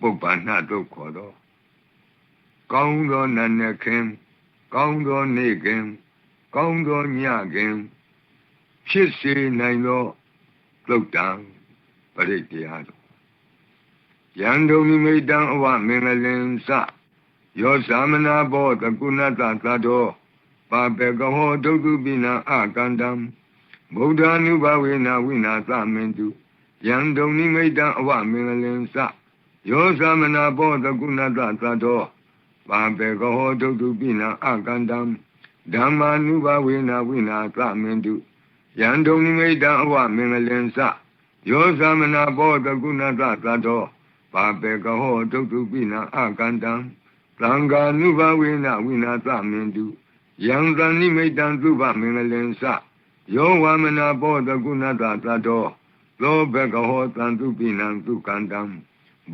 ပုပ္ပန္နတို့ခေါ်တော့ကောင်းသောနတ်နဲ့ခင်ကောင်းသောနေ့ခင်ကောင်းသောညခင်ဖြစ်စေနိုင်သောသုတ်တံပရိတရားတို့ယံဒုံနိမိတံအဝမင်္ဂလင်စယောသမနာဘောတကုဏတသတောပါပေကဟောဒုက္ခပိနအကန္တံဗုဒ္ဓ ानु ဘဝေနဝိနာသမင်တုယံဒုံနိမိတံအဝမင်္ဂလင်စ ယောသမနာဘောတကုဏတသတောပါပေကဟောဒုက္ခပိနအကန္တံဓမ္မာနုဘဝေနဝိနာသမင်တုယံဒုံနိမိတံအဝမင်္ဂလင်စယောသမနာဘောတကုဏတသတောပါပေကဟောဒုက္ခပိနအကန္တံသံဃာနုဘဝေနဝိနာသမင်တုယံသနိမိတံသုဘမင်္ဂလင်စယောဝမနာဘောတကုဏတသတောသောဘကဟောတံသူပိနံသူကန္တံ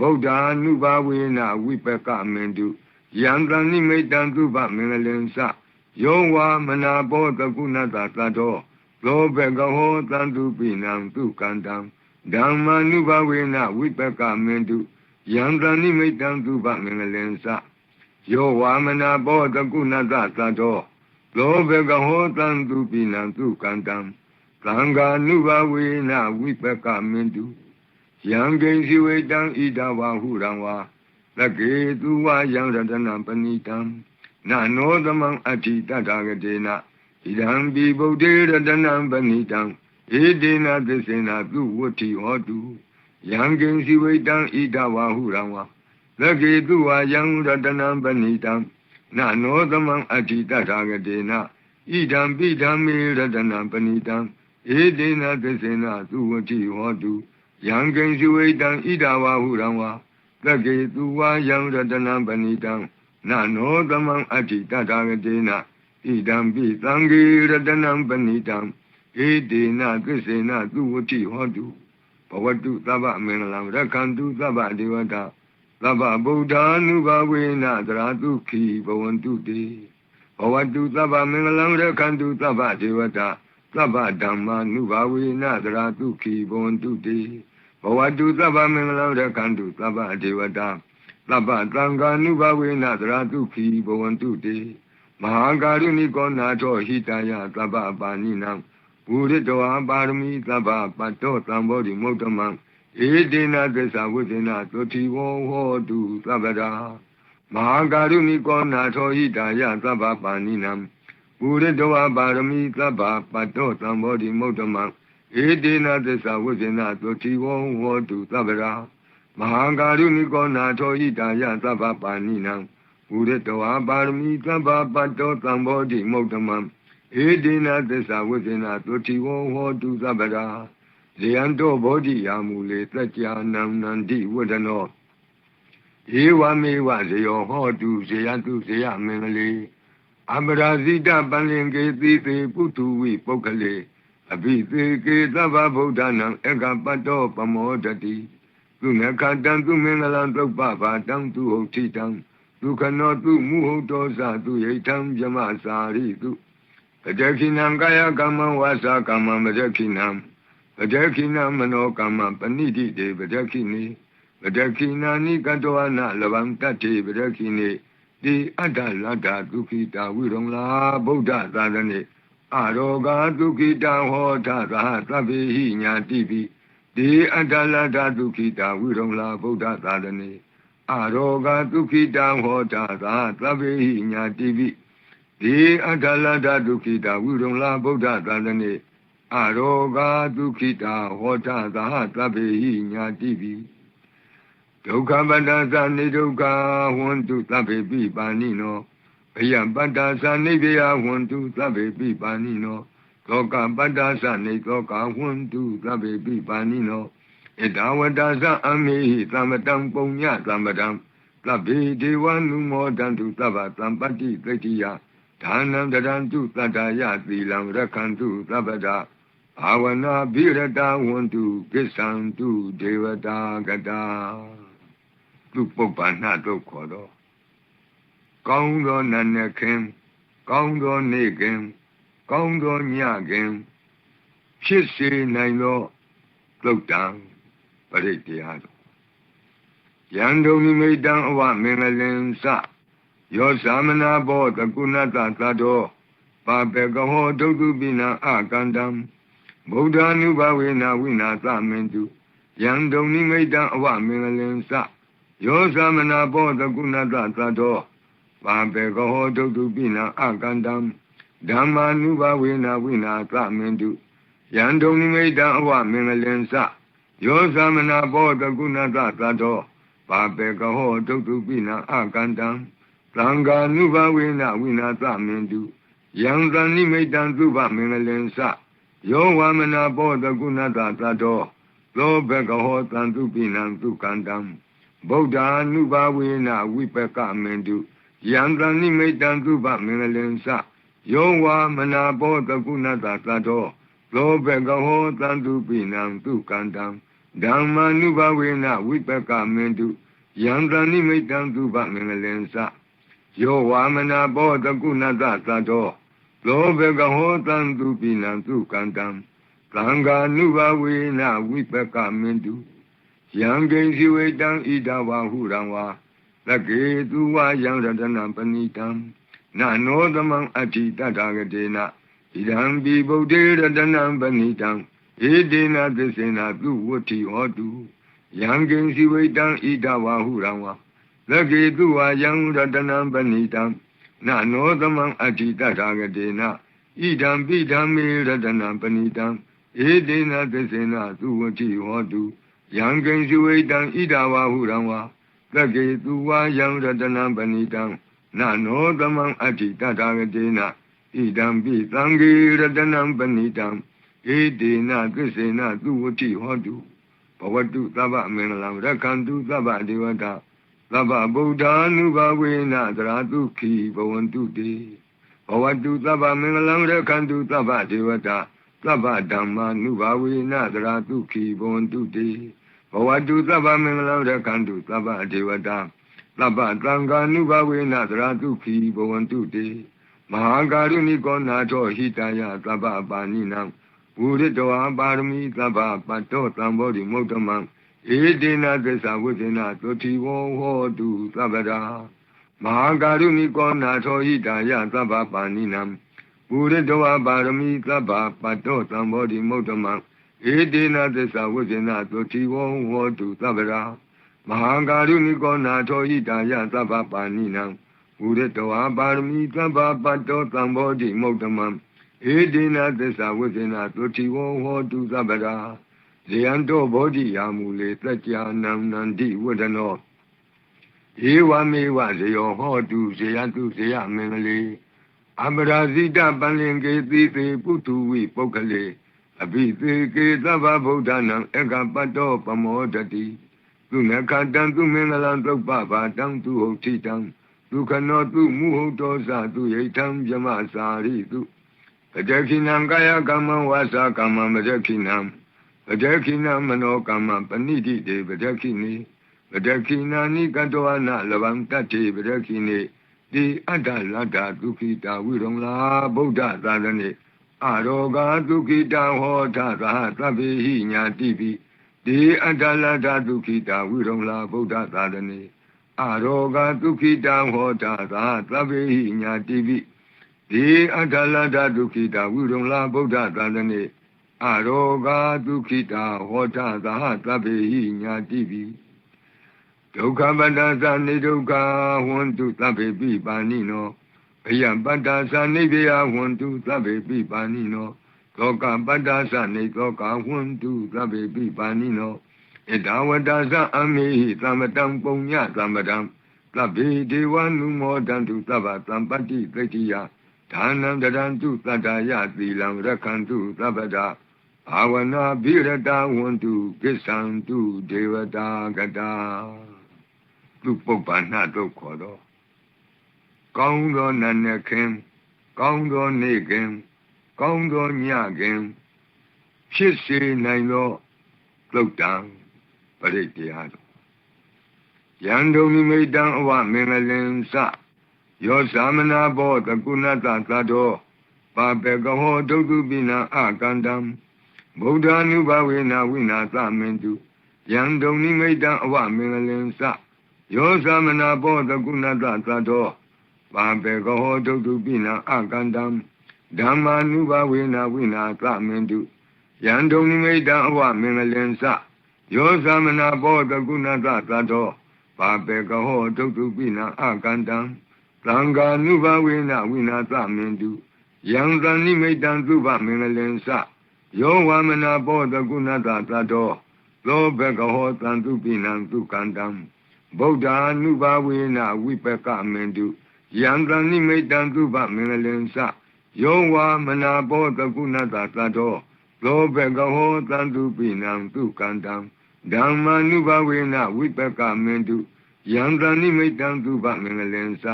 ဗုဒ္ဓ ानु ဘဝေနဝိပကမင်တုယံသနိမိတံသုဘမင်္ဂလင်စယောဝမနာဘောတကုဏတသတောသောဘကဟောတံသူပိနံသူကန္တံဓမ္မာနုဘဝေနဝိပကမင်တုယံသနိမိတံသုဘမင်္ဂလင်စယောဝမနာဘောတကုဏတသတောလောဘကဟောတံသူပိနံသူကန္တံသံဃာနုဘဝေနဝိပကမင်တု ယံကိဉ္စီဝေတံဣဒဝဟုရံဝါလကေသူဝယံရတနပဏိတံနာနောသမံအဋ္ဌိတတဂတေနဣဒံပိဗုဒ္ဓေရတနပဏိတံဧတေနသစ္စေနသူဝတ္ထိဟောတုယံကိဉ္စီဝေတံဣဒဝဟုရံဝါလကေသူဝယံရတနပဏိတံနာနောသမံအဋ္ဌိတထာဂတေနဣဒံပိဓမ္မေရတနံပဏိတံဧတေနသစ္စေနသုဝတိဟောတု ယံကိဉ္စုဝိတံဣဒဝဟုရံဝါသက္ကေသူဝါယံရတနံပဏိတံနာနောသမံအဋ္ဌိတထာဂတေနဣဒံပိသံဃေရတနံပဏိတံဧတေနသစ္စေနသုဝတိဟောတုဘဝတုသဗ္ဗမင်္ဂလံရက္ခန္တုသဗ္ဗဒေဝတာသဗ္ဗဗုဒ္ဓ ानु ဘဝေနသရတုခိဘဝန္တုတိဘဝတုသဗ္ဗမင်္ဂလံရခန္တုသဗ္ဗဒေဝတာသဗ္ဗဓမ္မာနုဘဝေနသရတုခိဘဝန္တုတိဘ ဝတုသဗ္ဗမင်္ဂလံရခန္တုသဗ္ဗဒေဝတာသဗ္ဗသံဃာနုဘဝေနသရတုခိဘဝန္တုတိမဟာကာရုဏိကောနာထောဟိတယသဗ္ဗပါဏိနံဘူရိတောပါရမီသဗ္ဗပတ္တောသံဘောဓိမုဒ္ဓမံဧတေနသစ္စာဝိသေနသုတိဝောဟောတုသဗ္ဗရာမဟာကာရုဏိကောနာထောဟိတာယသဗ္ဗပါဏိနံပုရိတဝပါရမီသဗ္ဗပတ္တောသံဘောဓိမုဒ္ဓမံ ဧတေနသစ္စာဝိသေနသုတိဝောဟောတုသဗ္ဗရာမဟာကာရုဏိကောနာထောဟိတာယသဗ္ဗပါဏိနံပုရိတဝပါရမီသဗ္ဗပတ္တောသံဘောဓိမုဒ္ဓမံဧတေနသစ္စာဝိသေနသုတိဝောဟောတုသဗ္ဗရာဇယံတောဘောဓိယာမူလေတကြနံနန္တိဝဒနောဧဝမေဝဇယောဟောတုဇယတုဇယမင်္ဂလေအပရာဇိတပလင်ကေတိသေပုထုဝိပုဂ္ဂလေ အဘိသေကေသဗ္ဗဗုဒ္ဓနာအကပတ္တောပမောတတိသူနခတံသူမင်္ဂလံသုပ္ပဘာတံသူဟုတ်တိတံဒုက္ခနောသူမုဟုတ်တောသသူယိထံဇမစာရိတုတတခိနံကာယကမ္မဝါစာကမ္မမတခိနံပဒခိနာမနောကမ္မပဏိတိတေပဒခိနိပဒခိနာနိကတောနာလဗံတတေပဒခိနိဒီအတ္တလတ္တဒုခိတာဝိရုံလာဗုဒ္ဓသာသနေ အရောဂါဒုခိတာဟောတာသာသဗ္ဗေဟိညာတိပိဒီအတ္တလတ္တဒုခိတာဝိရုံလာဗုဒ္ဓသာသနေအရောဂါဒုခိတာဟောတာသာသဗ္ဗေဟိညာတိပိဒီအတ္တလတ္တဒုခိတာဝိရုံလာဗုဒ္ဓသာသနေအရောဂာဒုခိတာဟောတာသာသဗ္ဗေဟိညာတိပိဒုက္ခပတ္တသနေဒုက္ခဝန္တုသဗ္ဗေပိပါဏိနော ဘယပတ္တသနေဘေယဝန္တုသဗ္ဗေပိပါဏိနောသောကပတ္တသနေသောကဝန္တုသဗ္ဗေပိပါဏိနောဣဒဝတ္တသအမေဟိသမတံပုံညသမတံသဗ္ဗေဒေဝနုမောတံတုသဗ္ဗသံပတ္တိသိတိယဒါနံတရံတုတတ္တယသီလံရခန္တုသဗ္ဗတာဘာဝနာဘိရတဝန္တုကိစ္ဆံတုဒေဝတာကတာသူပုပ္ပန္နတို့ခေါ်တော့ ကောင်းသောနတ်နဲ့ခင်ကောင်းသောနေ့ခင်ကောင်းသောညခင်ဖြစ်စေနိုင်သောသုတ်တံပရိတရားတို့ယယံဒုံနိမိတံအဝမင်္ဂလင်္စယောသမနာဘောတကုဏတသတ္တောပါပေကဟောဒုတုပိနံအကန္တံဗုဒ္ဓ ानु ဘဝေနဝိနာသမင်တုယံဒုံနိမိတံအဝမင်္ဂလင်္စယောသမနာဘောတကုဏတသတ္တော ပါပေကဟောဒုတုပိနံအကန္တံဓမ္မာနုဘဝေနဝိနာသမင်တုယံဒုံနိမိတံအဝမင်္ဂလင်္စယောသမနာဘောတကုဏတသတ္တောပါပေကဟောဒုတုပိနံအကန္တံသံဃာနုဘဝေနဝိနာသမင်တုယံသဏိမိတံသုဘမင်္ဂလင်္စယောဝမနာဘောတကုဏတသတ္တောသောဘကဟောတံသူပိနံသူကန္တံဗုဒ္ဓ ानु ဘဝေနဝိပကမင်တု ယံသဏိမိတံသုဘမင်္ဂလင်္စယောဝမနာဘောတကုဏတသတ္တောသောဘကဟောတံသူပိနံသူကန္တံဓမ္မာနုဘဝေနဝိပကမင်တုယံသဏိမိတံသုဘမင်္ဂလင်္စယောဝမနာဘောတကုဏတသတ္တောလောဘကဟောတံသူပိနံသူကန္တံသံဃာနုဘဝေနဝိပကမင်တုယံကိဉ္စီဝေတံဣဒဝဟုရံဝါ လကေသူဝယံရတနံပဏိတံနာနောသမံအဋ္ဌိတတဂတေနဣဒံပိဗုဒ္ဓေရတနံပဏိတံဧတေနသစ္စေနသူဝတ္ထိဟောတုယံကိဉ္စီဝေတံဣဒဝဟုရံဝါလကေသူဝယံရတနံပဏိတံနာနောသမံအဋ္ဌိတထာဂတေနဣဒံပိဓမ္မေရတနံပဏိတံဧတေနသစ္စေနသူဝတိဟောတုယံကိဉ္စုဝိတံဣဒဝါဟုရံဝါ သက္ကေသူဝါယံရတနံပဏိတံနာနောသမံအဋ္ဌိတထာဂတေနဣဒံပိသံဃေရတနံပဏိတံဧတေနသစ္စေနသူဝတိဟောတုဘဝတုသဗ္ဗမင်္ဂလံရက္ခန္တုသဗ္ဗဒေဝတာသဗ္ဗဗုဒ္ဓ ानु ဘဝေနသရတုခိဘဝန္တုတေဘဝတုသဗ္ဗမင်္ဂလံရခန္တုသဗ္ဗဒေဝတာသဗ္ဗဓမ္မာနုဘဝေနသရတုခိဘဝန္တုတေ ဘဝတုသဗ္ဗမင်္ဂလံရခန္တုသဗ္ဗဒေဝတာသဗ္ဗသံဃာနုဘဝေနသရတုခိဘဝန္တုတေမဟာကာရုဏိကောနာထောဟိတယသဗ္ဗပါဏိနံဝုရတောပါရမီသဗ္ဗပတ္တောသံဘောဓိမုဒ္ဓမံဧတေနသစ္စာဝိသေနသုတိဝောဟောတုသဗ္ဗရာမဟာကာရုဏိကောနာထောဟိတာယသဗ္ဗပါဏိနံပုရိတဝပါရမီသဗ္ဗပတ္တောသံဘောဓိမုဒ္ဓမံ ဧတေနသစ္စာဝိသေနသုတိဝောဟောတုသဗ္ဗရာမဟာကာရုဏိကောနာထောဟိတာယသဗ္ဗပါဏိနံပုရိတဝပါရမီသဗ္ဗပတ္တောသံဘောဓိမုဒ္ဓမံဧတေနသစ္စာဝိသေနသုတိဝောဟောတုသဗ္ဗရာဇယံတောဘောဓိယာမူလေတကြနံနန္တိဝဒနောဧဝမေဝဇယောဟောတုဇယတုဇယမင်္ဂလေအပရာဇိတပလင်ကေတိသေပုထုဝိပုဂ္ဂလေ အဘိသေကေသဗ္ဗဗုဒ္ဓနာအကပတ္တောပမောတတိသူနခတံသူမင်္ဂလံသုပ္ပဘာတံသူဟုတ်တိတံဒုက္ခနောသူမုဟုတ်တောသသူယိထံမြမစာရိတုပတခိနံကာယကမ္မဝါစာကမ္မမတခိနံပဒခိနာမနောကမ္မပဏိတိတေပဒခိနိပဒခိနာနိကတောနာလဗံတတေပဒခိနိတိအတ္တလတ္တဒုခိတာဝိရုံလာဗုဒ္ဓသာသနေ အရောဂာဒုခိတာဟောထသာသဗ္ဗေဟိညာတိပိတိအတ္တလတ္တဒုခိတာဝိရုံလာဗုဒ္ဓသာသနေအရောဂာဒုခိတာဟောထသာသဗ္ဗေဟိညာတိပိတိအတ္တလတ္တဒုခိတာဝိရုံလာဗုဒ္ဓသာသနေအရောဂာဒုခိတာဟောတသဟသဗ္ဗေဟိညာတိပိဒုက္ခပတ္တသနေဒုက္ခဝန္တုသဗ္ဗေပိပါဏိနော ဘယပတ္တသနေဘေယဝန္တုသဗ္ဗေပိပါဏိနောသောကပတ္တသနေသောကဝန္တုသဗ္ဗေပိပါဏိနောဣဒဝတ္တသအမေဟိသမတံပုံညသမတံသဗ္ဗေဒေဝနုမောတံတုသဗ္ဗသံပတ္တိသိတိယဒါနံတရံတုတတ္တယသီလံရခန္တုသဗ္ဗတာဘာဝနာဘိရတဝန္တုကိစ္ဆံတုဒေဝတာကတာသူပုပ္ပန္နတို့ခေါ်တော့ ကောင်းသောနတ်နဲ့ခင်ကောင်းသောနေ့ခင်ကောင်းသောညခင်ဖြစ်စေနိုင်သောသုတ်တံပရိတ်တရားတို့ယံဒုံမိမိတံအဝမင်္ဂလင်္စယောသမနာဘောတကုဏတသတ္တောပါပေကဟောဒုက္ခပိနအကန္တံဗုဒ္ဓ ानु ဘဝေနဝိနာသမင်တုယယံဒုံနိမိတံအဝမင်္ဂလင်္စယောသမနာဘောတကုဏတသတ္တော ပါပေကဟောဒုတုပိနံအကန္တံဓမ္မာနုဘဝေနဝိနာသမင်တုယံဒုံနိမိတံအဝမင်္ဂလင်္စယောသမနာဘောတကုဏတသတ္တောပါပေကဟောဒုတုပိနံအကန္တံသံဃာနုဘဝေနဝိနာသမင်တုယံသနိမိတံသုဘမင်္ဂလင်္စယောဝမနာဘောတကုဏတသတ္တောသောဘဂဟောတံတုပိနံသုကန္တံဗုဒ္ဓ ानु ဘာဝေနဝိပကမင်တု ယံတနိမိတံသုဘမင်္ဂလင်္စယောဝါမနာဘောတကုဏတသတ္တောသောဘဂဟောတံတုပိနံသုကန္တံဓမ္မာနုဘဝေနဝိပကမင်တုယံတနိမိတံသုဘမင်္ဂလင်္စ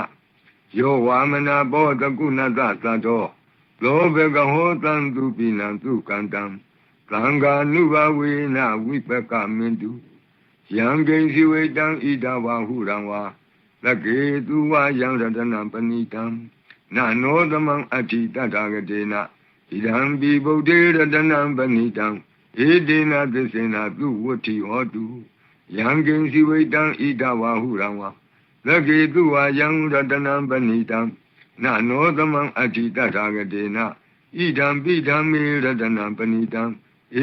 ယောဝါမနာဘောတကုဏတသတ္တောသောဘဂဟောတံတုပိနံသုကန္တံသံဃာနုဘဝေနဝိပကမင်တုယံကိဉ္စီဝေတံဣဒဝဟုရံဝါ လကေသူဝယံရတနံပဏိတံနာနောသမံအဋ္ဌိတတဂတေနဣဒံပိဗုဒ္ဓေရတနံပဏိတံဧတေနသစ္စေနသူဝတ္ထိဟောတုယံကိဉ္စီဝေတံဣဒဝဟုရံဝါလကေသူဝယံရတနံပဏိတံနာနောသမံအဋ္ဌိတတဂတေနဣဒံပိဓမ္မေရတနံပဏိတံ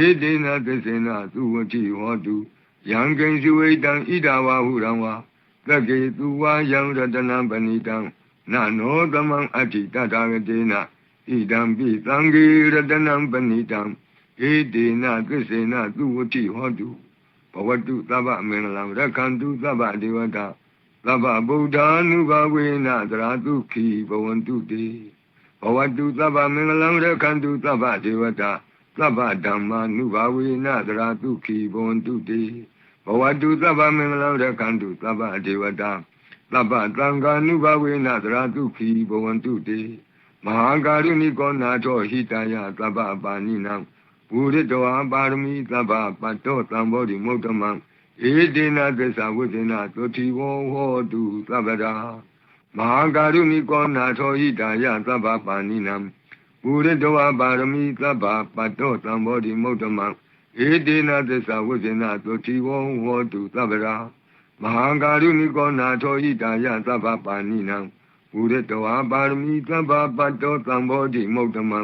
ဧတေနသစ္စေနသူဝတိဟောတုယံကိဉ္စုဝိတံဣဒဝဟုရံဝါ သက္ကေသူဝါယံရတနံပဏိတံနနောသမံအဋ္ဌိတထာဂတေနဣဒံပိသံဃေရတနံပဏိတံဧတေနသစ္စေနသူဝတိဟောတုဘဝတုသဗ္ဗမင်္ဂလံရခန္တုသဗ္ဗဒေဝတာသဗ္ဗဗုဒ္ဓ ानु ဘဝေနသရာတုခိဘဝန္တုတေဘဝတုသဗ္ဗမင်္ဂလံရခန္တုသဗ္ဗဒေဝတာသဗ္ဗဓမ္မာနုဘာဝေနသရာတုခိဘဝန္တုတေ ဘဝတုသဗ္ဗမင်္ဂလောရခန္တုသဗ္ဗဒေဝတာသဗ္ဗသံဃာနုဘာဝေနသရာတုခိဘဝန္တုတေမဟာကာရုဏိကောနာထောဟိတယသဗ္ဗပါဏိနံဘူရိတောပါရမီသဗ္ဗပတ္တောသံဘောဓိမုဒ္ဓမံဧတေနသစ္စာဝိသေနသုတိဝောဟောတုသဗ္ဗရာမဟာကာရုဏိကောနာထောဟိတယသဗ္ဗပါဏိနံပုရိတဝပါရမီသဗ္ဗပတ္တောသံဘောဓိမုဒ္ဓမံ ဧတေနသစ္စာဝိဇ္ဇနာသုတိဝံဟောတုသဗ္ဗရာမဟာကာရုဏိကောနာထောဟိတာယသဗ္ဗပါဏိနံပုရိတဝပါရမီသဗ္ဗပတ္တောသံဘောဓိမုဒ္ဓမံ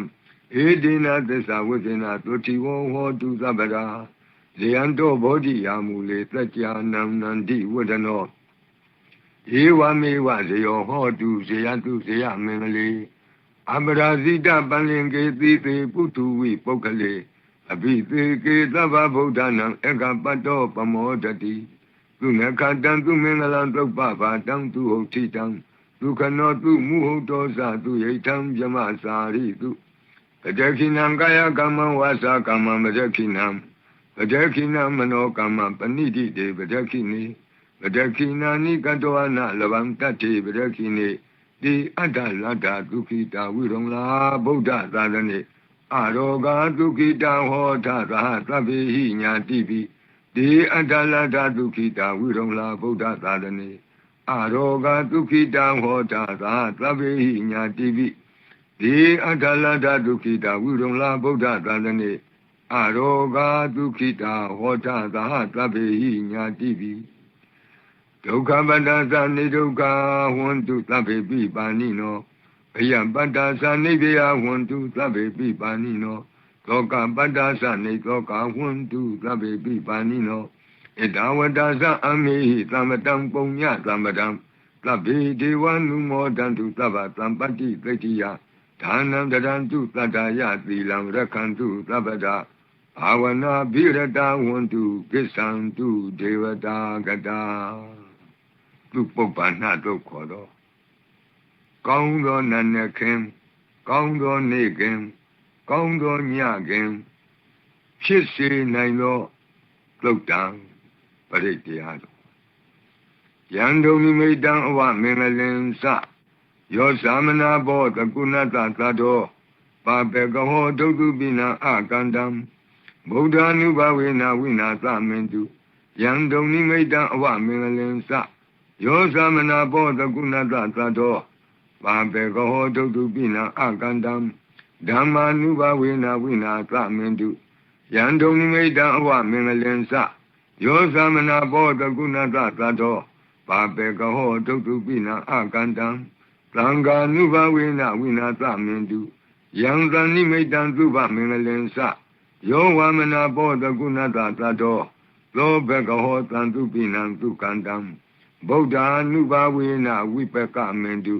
ဧတေနသစ္စာဝိဇ္ဇနာသုတိဝံဟောတုသဗ္ဗရာဇယံတောဘောဓိယာမူလေသัจ जा နံနန္တိဝဒနောဧဝမေဝဇယောဟောတုဇယတုဇယမင်္ဂလေအပရာဇိတပလင်ကေတိသေပုထုဝိပုဂ္ဂလေ အဘိသေကေသဗ္ဗဗုဒ္ဓနာအကပတ္တောပမောတတိသူနခတံသူမင်္ဂလံသုပ္ပဘာတံသူဟုတ်တိတံဒုက္ခနောသူမုဟုတ်တောသသူယိထံပြမစာရိတုပတခိနံကာယကမ္မဝါစာကမ္မမတခိနံပတခိနံမနောကမ္မပဏိတိတေပတခိနိပတခိနာနိကတောနာလဗံတတ္တိပတခိနိဒီအတ္တလတ္တဒုက္ခိတာဝိရုံလာဗုဒ္ဓသာသနေ အရောဂါဒုက္ခိတာဟောတာသာသဗ္ဗေဟိညာတိပိဒီအတ္တလတ္တဒုက္ခိတာဝိရုံလာဗုဒ္ဓသာသနေအရောဂါဒုက္ခိတာဟောတာသာသဗ္ဗေဟိညာတိပိဒီအတ္တလတ္တဒုက္ခိတာဝိရုံလာဗုဒ္ဓသာသနေအရောဂါဒုက္ခိတာဟောတာသာသဗ္ဗေဟိညာတိပိဒုက္ခပတ္တသနိဒုက္ခဝန္တုသဗ္ဗေပိပါဏိနော အယံပတ္တသနိဗ္ဗယဝန္တုသဗ္ဗေပိပါဏိနောသောကပတ္တသနိသောကဝန္တုသဗ္ဗေပိပါဏိနောဣဒဝတ္တသအမေဟိသမ္မတံပုံညသမ္မတံသဗ္ဗေဒေဝနုမောတံတုသဗ္ဗသံပတ္တိသိတိယဒါနံတရံတုတတ္တယသီလံရခန္တုသဗ္ဗဒဘာဝနာဘိရတဝန္တုကိစ္ဆံတုဒေဝတာကတာသူပုပ္ပန္နတို့ခေါ်တော့ ကောင်းသောနတ်နဲ့ခင်ကောင်းသောနေ့ခင်ကောင်းသောညခင်ဖြစ်စေနိုင်သောသုတ်တံပရိတ်တရားတို့ယံဒုံမိမိတံအဝမင်္ဂလင်စယောသမနာဘောတကုဏတသတ္တောပါပေကဟောဒုတုပိနံအကန္တံဗုဒ္ဓ ानु ဘဝေနဝိနာသမင်တုယံဒုံနိမိတံအဝမင်္ဂလင်စယောသမနာဘောတကုဏတသတ္တော ပါပေကဟောဒုတုပိနံအကန္တံဓမ္မာနုဘဝေနဝိနာသမင်တုယံဒုံနိမိတံအဝမင်္ဂလင်္စယောသမနာဘောတကုဏတသတ္တောပါပေကဟောဒုတ်တုပိနအကန္တံသံဃာနုဘဝေနဝိနာသမင်တုယံသနိမိတံသုဘမင်္ဂလင်္စယောဝမနာဘောတကုဏတသတ္တောသောဘကဟောတံတုပိနံသုကန္တံဗုဒ္ဓ ानु ဘဝေနဝိပကမင်တု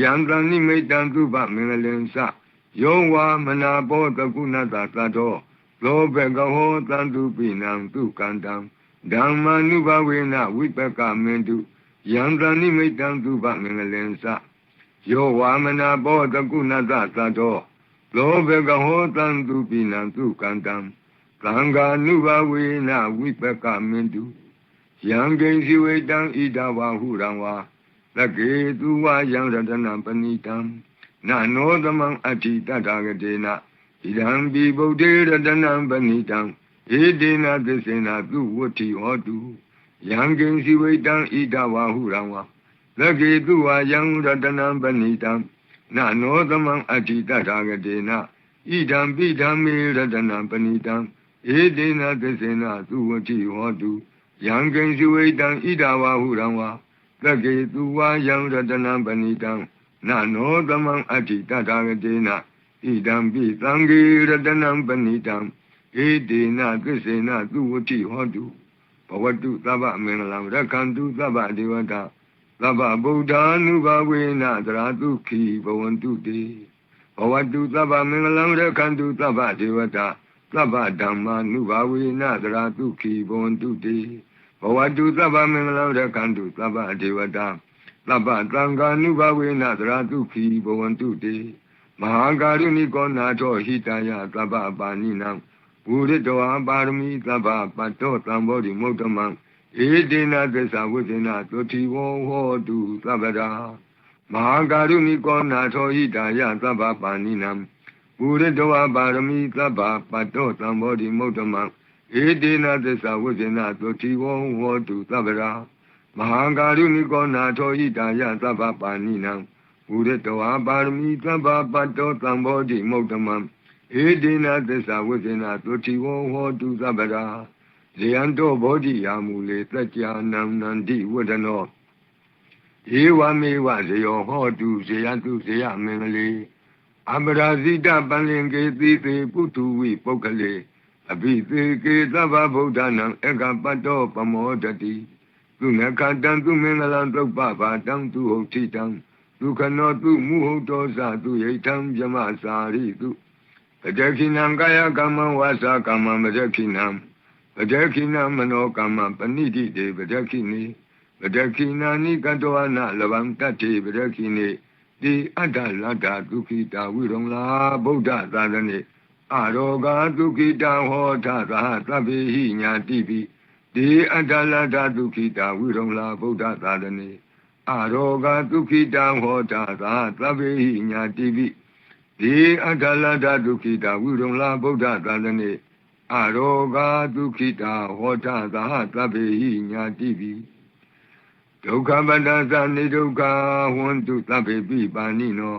ယံသနိမိတံသုဘမင်္ဂလင်္စယောဝမနာဘောတကုဏတသတ္တောသောဘကဟောတံတုပိနံသုကန္တံဓမ္မာနုဘဝေနဝိပကမင်တုယံတနိမိတံသုဘမင်္ဂလင်္စယောဝမနာဘောတကုဏတသတ္တောလောဘကဟောတံသူပိနံသူကံတံသံဃာနုဘဝေနဝိပကမင်တုယံကိဉ္စီဝေတံဣဒဝဟုရံဝါ သကေသူဝယံရတနံပဏိတံနာနောသမံအဋ္ဌိတတဂတေနဣဒံပိဗုဒ္ဓေရတနံပဏိတံဧတေနသစ္စေနသူဝတ္ထိဟောတုယံကိဉ္စီဝေတံဣဒဝဟုရံဝါသကေသူဝယံရတနံပဏိတံနနောသမံအဋ္ဌိတထာဂတေနဣဒံပိဓမ္မေရတနံပဏိတံဧတေနသစ္စေနသူဝတိဟောတုယံကိဉ္စုဝိတံဣဒဝဟုရံဝါ သက္ကေသူဝါယံရတနံပဏိတံနနောသမံအဋ္ဌိတထာဂတေနဣဒံပိသံဃေရတနံပဏိတံဧတေနသစ္စေနသူဝတိဟောတုဘဝတုသဗ္ဗမင်္ဂလံရက္ခန္တုသဗ္ဗဒေဝတာသဗ္ဗဗုဒ္ဓ ानु ဘဝေနသရတုခိဘဝန္တုတေဘဝတုသဗ္ဗမင်္ဂလံရခန္တုသဗ္ဗဒေဝတာသဗ္ဗဓမ္မာနုဘဝေနသရတုခိဘဝန္တုတေဘ ဝတုသဗ္ဗမင်္ဂလံရခန္တုသဗ္ဗဒေဝတာသဗ္ဗသံဃာနုဘဝေနသရတုခိဘဝန္တုတေမဟာကာရုဏိကောနာထောဟိတယသဗ္ဗပါဏိနံဘူရိတောပါရမီသဗ္ဗပတ္တောသံဘောဓိမုဒ္ဓမံဧတေနသစ္စာဝိသေနသုတိဝောဟောတုသဗ္ဗရာမဟာကာရုဏိကောနာထောဟိတာယသဗ္ဗပါဏိနံပုရိတဝပါရမီသဗ္ဗပတ္တောသံဘောဓိမုဒ္ဓမံ ဧတေနသစ္စာဝိသေနသုတိဝောဟောတုသဗ္ဗရာမဟာကာရုဏိကောနာထောဟိတာယသဗ္ဗပါဏိနံပုရိတဝပါရမီသဗ္ဗပတ္တောသံဘောဓိမုဒ္ဓမံဧတေနသစ္စာဝိသေနသုတိဝောဟောတုသဗ္ဗရာဇယံတောဘောဓိယာမူလေတကြနံနန္တိဝဒနောဧဝမေဝဇယောဟောတုဇယတုဇယမင်္ဂလေအပရာဇိတပန္လင်ကေတိသေပုထုဝိပုဂ္ဂလေ အဘိသေကေသဗ္ဗဗုဒ္ဓနာဧကပတ္တောပမောတတိသူနခတံသူမင်္ဂလံသုပ္ပဘာတံသူဟုတ်တိတံဒုက္ခနောသူမုဟုတ်တောသသူယိတံဇမစာရိတုပတခိနံကာယကမ္မဝါစာကမ္မမတခိနံပဒခိနာမနောကမ္မပဏိတိတေပဒခိနိပဒခိနာနိကတောနာလဗံတတ္တိပဒခိနိတိအတ္တလတ္တဒုခိတာဝိရုံလာဗုဒ္ဓသာသနေ အရောဂာဒုခိတာဟောထသာသဗ္ဗေဟိညာတိပိတိအတ္တလတ္တဒုခိတာဝိရုံလာဗုဒ္ဓသာသနေအရောဂာဒုခိတာဟောထသာသဗ္ဗေဟိညာတိပိတိအတ္တလတ္တဒုခိတာဝိရုံလာဗုဒ္ဓသာသနေအရောဂာဒုခိတာဟောတသာသဗ္ဗေဟိညာတိပိဒုက္ခပတ္တသနေဒုက္ခဝန္တုသဗ္ဗေပိပါဏိနော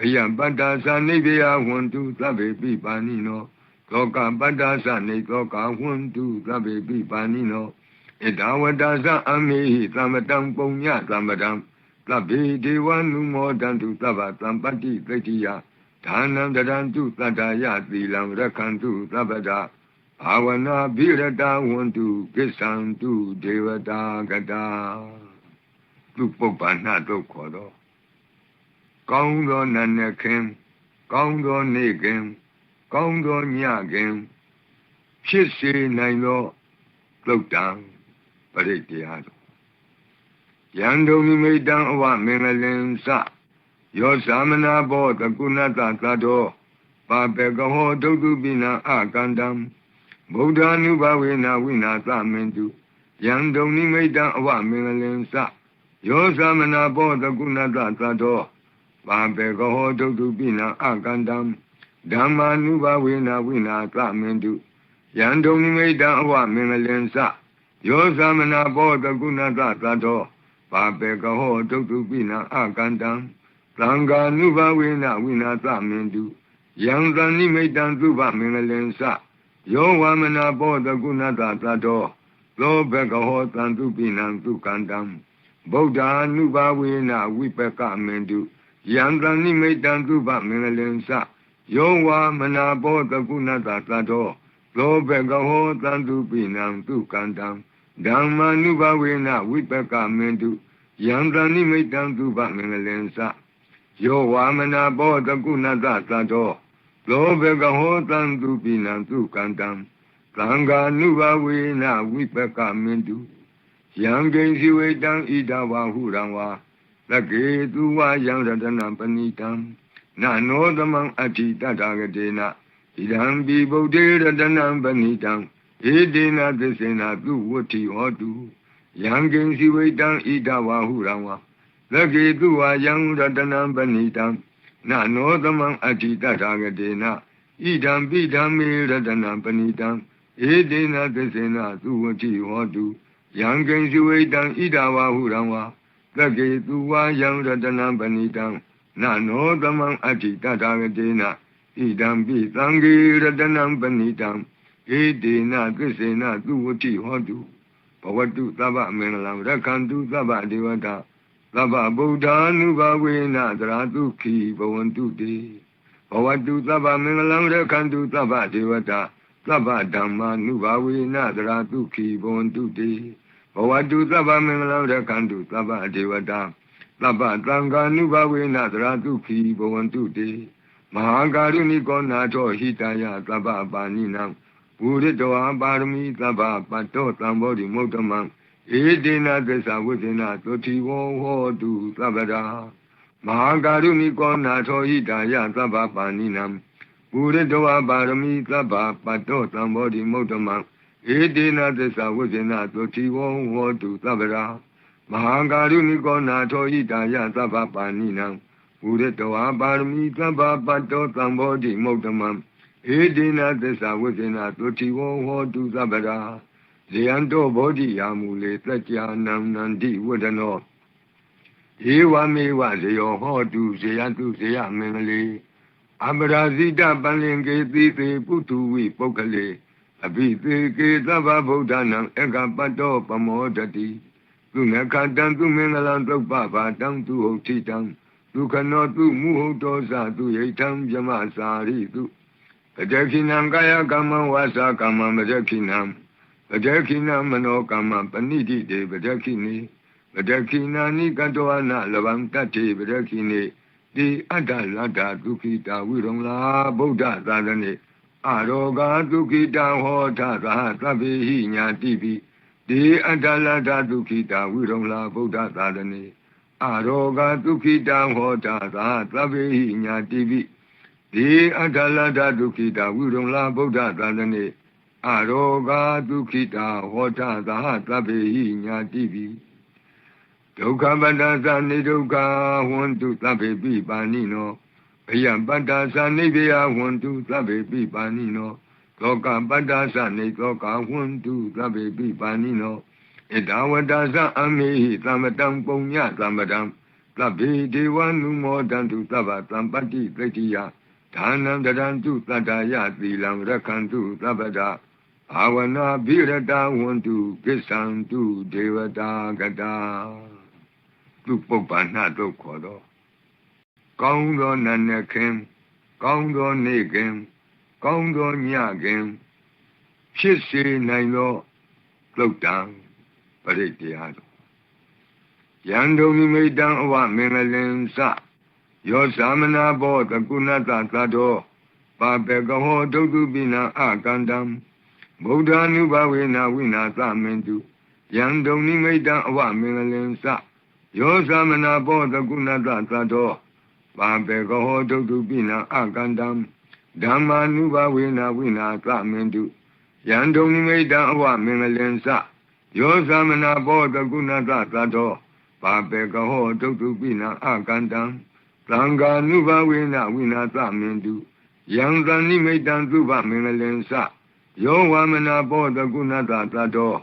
ဘယပတ္တသနေဘေယဝန္တုသဗ္ဗေပိပါဏိနောသောကပတ္တသနေသောကဝန္တုသဗ္ဗေပိပါဏိနောဣဒဝတ္တသအမေဟိသမတံပုံညသမတံသဗ္ဗေဒေဝနုမောတံတုသဗ္ဗသံပတ္တိသိတိယဒါနံတရံတုတတ္တယသီလံရခန္တုသဗ္ဗတာဘာဝနာဘိရတဝန္တုကိစ္ဆံတုဒေဝတာကတာသူပုပ္ပန္နတို့ခေါ်တော့ ကောင်းသောနတ်နဲ့ခင်ကောင်းသောနေ့ခင်ကောင်းသောညခင်ဖြစ်စေနိုင်သောသုတ်တံပရိတရားတို့ယံဒုံမိတံအဝမင်္ဂလင်စယောသမနာဘောတကုဏတသတ္တောပါပေကဟောဒုတုပိနံအကန္တံဗုဒ္ဓ ानु ဘဝေနဝိနာသမင်တုယံဒုံနိမိတံအဝမင်္ဂလင်္စယောသမနာဘောတကုဏတသတ္တော ပါပေကဟောဒုတုပိနံအကန္တံဓမ္မာနုဘဝေနဝိနာသမင်တုယံဒုံနိမိတံအဝမင်္ဂလင်္စယောသမနာဘောတကုဏတသတ္တောပါပေကဟောဒုတုပိနံအကန္တံသံဃာနုဘဝေနဝိနာသမင်တုယံသနိမိတံသုဘမင်္ဂလင်္စယောဝမနာဘောတကုဏတသတ္တောသသောဘဂဟောတံသူပိနံသူကန္တံဗုဒ္ဓ ानु ဘာဝေနဝိပကမင်တု ယံတနိမိတံသူဗမင်္ဂလင်္စယောဝါမနာဘောတကုဏတသတ္တောသောဘဂဟောတံသူပိနံသူကန္တံဓမ္မာနုဘဝေနဝိပကမင်တုယံတနိမိတံသူဗမင်္ဂလင်္စယောဝါမနာဘောတကုဏတသတ္တောသောဘဂဟောတံသူပိနံသူကန္တံသံဃာနုဘဝေနဝိပကမင်တုယံကိဉ္စီဝေတံဣဒဝါဟုရံဝါ သကေသူဝယံရတနံပဏိတံနာနောသမံအဋ္ဌိတတဂတေနဣဒံပိဗုဒ္ဓေရတနံပဏိတံဧတေနသစ္စေနသူဝတ္ထိဟောတုယံကိဉ္စီဝေတံဣဒဝါဟုရံဝါသကေသူဝယံရတနံပဏိတံနာနောသမံအဋ္ဌိတတဂတေနဣဒံပိဓမ္မေရတနံပဏိတံဧတေနသစ္စေနသူဝတ္ထိဟောတုယံကိဉ္စီဝေတံဣဒဝါဟုရံဝါ သက္ကေသူဝါယံရတနံပဏိတံနာနောသမံအဋ္ဌိတထာဂတေနဣဒံပိသံဃေရတနံပဏိတံဧတေနသစ္စေနသူဝတိဟောတုဘဝတုသဗ္ဗမင်္ဂလံရက္ခန္တုသဗ္ဗဒေဝတာသဗ္ဗဗုဒ္ဓ ानु ဘဝေနသရတုခိဘဝန္တုတေဘဝတုသဗ္ဗမင်္ဂလံရက္ခန္တုသဗ္ဗဒေဝတာသဗ္ဗဓမ္မာနုဘဝေနသရတုခိဘဝန္တုတေ ဘဝတုသဗ္ဗမင်္ဂလံရက္ခန္တုသဗ္ဗဒေဝတာသဗ္ဗသံဃာနုဘဝေနသရတုခိဘဝန္တုတေမဟာကာရုဏိကောနာထောဟိတယသဗ္ဗပါဏိနံဘူရိတောပါရမီသဗ္ဗပတ္တောသံဘောဓိမုဒ္ဓမံဧတေနသစ္စာဝိသေနသုတိဝောဟောတုသဗ္ဗရာမဟာကာရုဏိကောနာထောဟိတယသဗ္ဗပါဏိနံဘူရိတောပါရမီသဗ္ဗပတ္တောသံဘောဓိမုဒ္ဓမံ ဧတေနသစ္စာဝိသေနသုတိဝောဟောတုသဗ္ဗရာမဟာကာရုဏိကောနာထောဟိတာယသဗ္ဗပါဏိနံဝုရတဝါပါရမီသဗ္ဗပတ္တောသံဘောဓိမုဒ္ဓမံဧတေနသစ္စာဝိသေနသုတိဝောဟောတုသဗ္ဗရာဇယံတောဘောဓိယာမူလေသัจ जा နံနန္တိဝဒနောဧဝမေဝဇယောဟောတုဇယတုဇယမင်္ဂလေအပရာဇိတပန္လင်ကေတိသေပုထုဝိပုဂ္ဂလေ အဘိသေကေသဗ္ဗဗုဒ္ဓနံဧကပတ္တောပမောတတိသူနခတံသူမင်္ဂလံသုပ္ပဘာတံသူဟုတ်တိတံဒုက္ခနောသူမုဟုတ်တောသသူယိထံမြမစာရိသူပတခိနံကာယကမ္မဝါစာကမ္မမတခိနံပတခိနံမနောကမ္မပဏိတိတေပတခိနိပတခိနာနိကတောနာလဗံတတ္တိပတခိနိတိအတ္တလတ္တဒုခိတာဝိရုံလာဗုဒ္ဓသာသနေ အရောဂါဒုခိတံဟောထသာသဗ္ဗေဟိညာတိပိဒီအတ္တလတ္တဒုခိတာဝိရုံလာဗုဒ္ဓသာသနေအရောဂဒုခိတံဟောတာသာသဗ္ဗေဟိညာတိပိဒီအတ္တလတ္တဒုခိတာဝိရုံလာဗုဒ္ဓသာသနေအရောဂဒုခိတာဟောတာသာသဗ္ဗေဟိညာတိပိဒုက္ခပတ္တသနိဒုက္ခဝန္တုသဗ္ဗေပိပါဏိနော အယံပတ္တသနိဗ္ဗယဝန္တုသဗ္ဗေပိပါဏိနောသောကပတ္တသနေသောကဝန္တုသဗ္ဗေပိပါဏိနောဣဒဝတ္တသအမေဟိသမတံပုံညသမတံသဗ္ဗေဒေဝနုမောတံတုသဗ္ဗသံပတ္တိသိတိယဒါနံတရံတုတတ္တယသီလံရခန္တုသဗ္ဗတာဘာဝနာဘိရတဝန္တုကိစ္ဆံတုဒေဝတာကတာသူပုပ္ပန္နတို့ခေါ်တော့ ကောင်းသောနတ်နဲ့ခင်ကောင်းသောနေခင်ကောင်းသောညခင်ဖြစ်စေနိုင်သောသုတ်တံပရိတရားတို့ယံဒုံမိမိတံအဝမင်္ဂလင်စယောသမနာဘောတကုဏတသတ္တောပါပေကဟောဒုတုပိနာအကန္တံဗုဒ္ဓ ानु ဘဝေနဝိနာသမင်တုယံဒုံနိမိတံအဝမင်္ဂလင်စယောသမနာဘောတကုဏတသတ္တော ပါပေကဟောဒုတုပိနာအကန္တံဓမ္မာနုဘဝေနဝိနာသမင်တုယံဒုံနိမိတံအဝမင်္ဂလင်စယောသမနာဘောတကုဏသသတ္တောပါပေကဟောဒုတုပိနာအကန္တံသံဃာနုဘဝေနဝိနာသမင်တုယံသနိမိတံသုဘမင်္ဂလင်စယောဝမနာဘောတကုဏသသတ္တော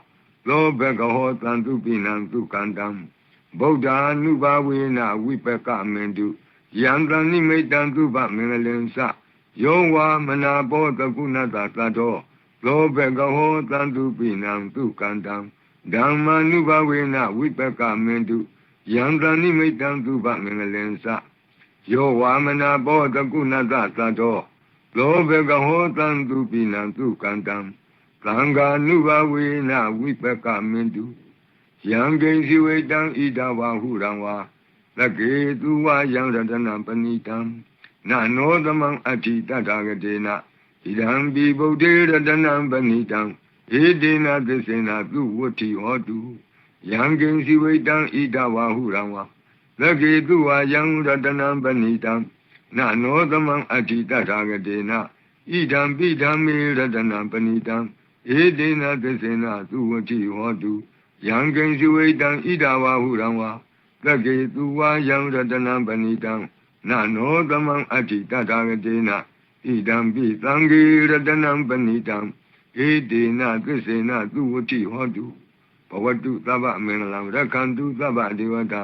သောဘကဟောတံတုပိနံသုကန္တံဗုဒ္ဓ ानु ဘဝေနဝိပကမင်တု ယံသနိမိတံသုဘမင်္ဂလင်စယောဝါမနာဘောတကုဏတသတ္တောလောဘကဟောတန်တုပိနံသူကန္တံဓမ္မာနုဘဝေနဝိပကမင်တုယံတဏိမိတံသူဗမင်္ဂလင်္စယောဝါမနာဘောတကုဏတသတ္တောလောဘကဟောတန်တုပိနံသူကန္တံသံဃာနုဘဝေနဝိပကမင်တုယံကိဉ္စီဝေတံဣဒဝါဟုရံဝါ လကေသူဝယံရတနံပဏိတံနာနောသမံအဋ္ဌိတတဂတေနဣဒံပိဗုဒ္ဓေရတနံပဏိတံဧတေနသစ္စေနသူဝတ္ထိဟောတုယံကိဉ္စီဝေတံဣဒဝါဟုရံဝါလကေသူဝယံရတနံပဏိတံနာနောသမံအဋ္ဌိတတဂတေနဣဒံပိဓမ္မေရတနံပဏိတံဧတေနသစ္စေနသူဝတ္ထိဟောတုယံကိဉ္စီဝေတံဣဒဝါဟုရံဝါ လကေသူဝယံရတနံပဏိတံနာနောသမံအဋ္ဌိတတဂတေနဣဒံပိသံဃေရတနံပဏိတံဧတေနသစ္စေနသူဝတိဟောတုဘဝတုသဗ္ဗမင်္ဂလံရက္ခန္တုသဗ္ဗဒေဝတာ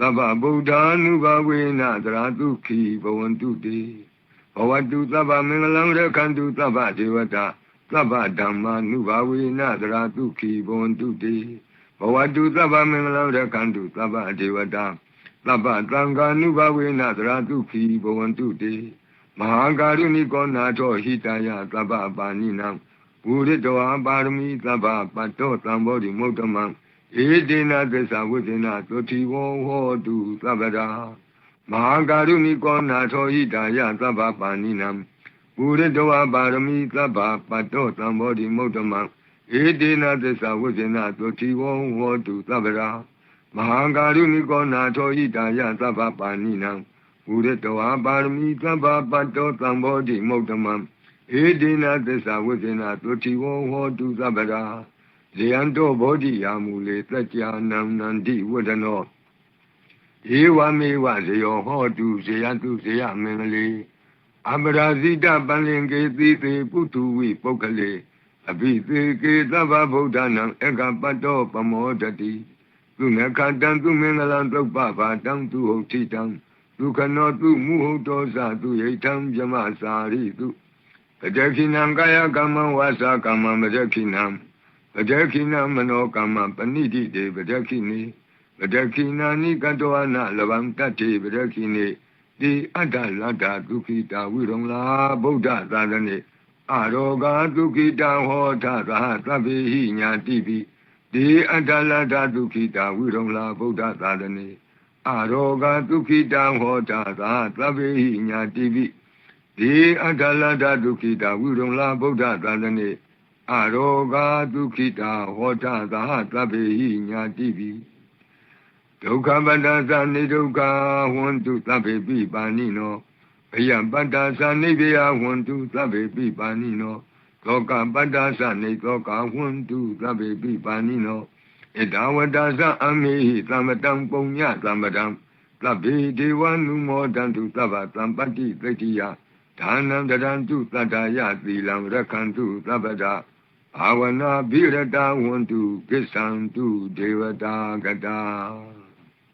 သဗ္ဗဗုဒ္ဓ ानु ဘဝေနသရာတုခိဘဝန္တုတေဘဝတုသဗ္ဗမင်္ဂလံရက္ခန္တုသဗ္ဗဒေဝတာသဗ္ဗဓမ္မာနုဘဝေနသရာတုခိဘဝန္တုတေ ဘဝတုသဗ္ဗမင်္ဂလံရက္ခန္တုသဗ္ဗဒေဝတာသဗ္ဗသံဃာနုဘဝေနသရာတုခိဘဝန္တုတေမဟာကာရုဏိကောနာထောဟိတယသဗ္ဗပါဏိနံဘူရိတောပါရမီသဗ္ဗပတ္တောသံဘောဓိမုဒ္ဓမံဧတေနသစ္စာဝိသေနသုတိဝောဟောတုသဗ္ဗရာမဟာကာရုဏိကောနာထောဟိတယသဗ္ဗပါဏိနံဘူရိတောပါရမီသဗ္ဗပတ္တောသံဘောဓိမုဒ္ဓမံ ဧတေနသစ္စာဝိသေနသုတိဝောဟောတုသဗ္ဗရာမဟာကာရုဏိကောနာထောဟိတယသဗ္ဗပါဏိနံဘုရတောပါရမီသဗ္ဗပတ္တောသံဘောဓိမုဒ္ဓမံဧဒေနသစ္စာဝိသေနသုတိဝောဟောတုသဗ္ဗရာဇယံတောဘောဓိယာမူလေသัจ जा နံနန္တိဝဒနောဧဝမေဝဇယောဟောတုဇယတုဇယမင်္ဂလေအပရာဇိတပန္လင်ကေတိသေပုထုဝိပုဂ္ဂလေ အဘိသေကေသဗ္ဗဗုဒ္ဓနာဧကပတ္တောပမောတတိသူနခတံသူမင်္ဂလံသုပ္ပဘာတံသူဟုတ်တိတံဒုက္ခနောသူမုဟုတ်တောသသူယိထံဇမစာရိတုပတခိနံကာယကမ္မဝါစာကမ္မမတခိနံပတခိနံမနောကမ္မပဏိတိတေပတခိနိပတခိနာနိကတောနာလဗံတတ္တိပတခိနိတိအတ္တလတ္တဒုခိတာဝိရုံလာဗုဒ္ဓသာသနေ အရောဂာဒုခိတာဟောထသာသဗ္ဗေဟိညာတိပိတိအတ္တလတ္တဒုခိတာဝိရုံလာဗုဒ္ဓသာသနေအရောဂဒုခိတံဟောတာသာသဗ္ဗေဟိညာတိပိဒီအတ္တလတ္တဒုခိတဝိရုံလာဗုဒ္ဓသာသနေအရောဂဒုခိတဟောတာသာသဗ္ဗေဟိညာတိပိဒုက္ခပတ္တသနေဒုက္ခဝန္တုသဗ္ဗေပိပါဏိနော ဘယပတ္တသနေဘေယဝန္တုသဗ္ဗေပိပါဏိနောသောကပတ္တသနေသောကဝန္တုသဗ္ဗေပိပါဏိနောဣဒဝတ္တသအမေဟိသမတံပုံညသမတံသဗ္ဗေဒေဝနုမောတံတုသဗ္ဗသံပတ္တိသိတိယဒါနံတရံတုတတ္တယသီလံရခန္တုသဗ္ဗဒဘာဝနာဘိရတဝန္တုကိစ္ဆံတုဒေဝတာကတာ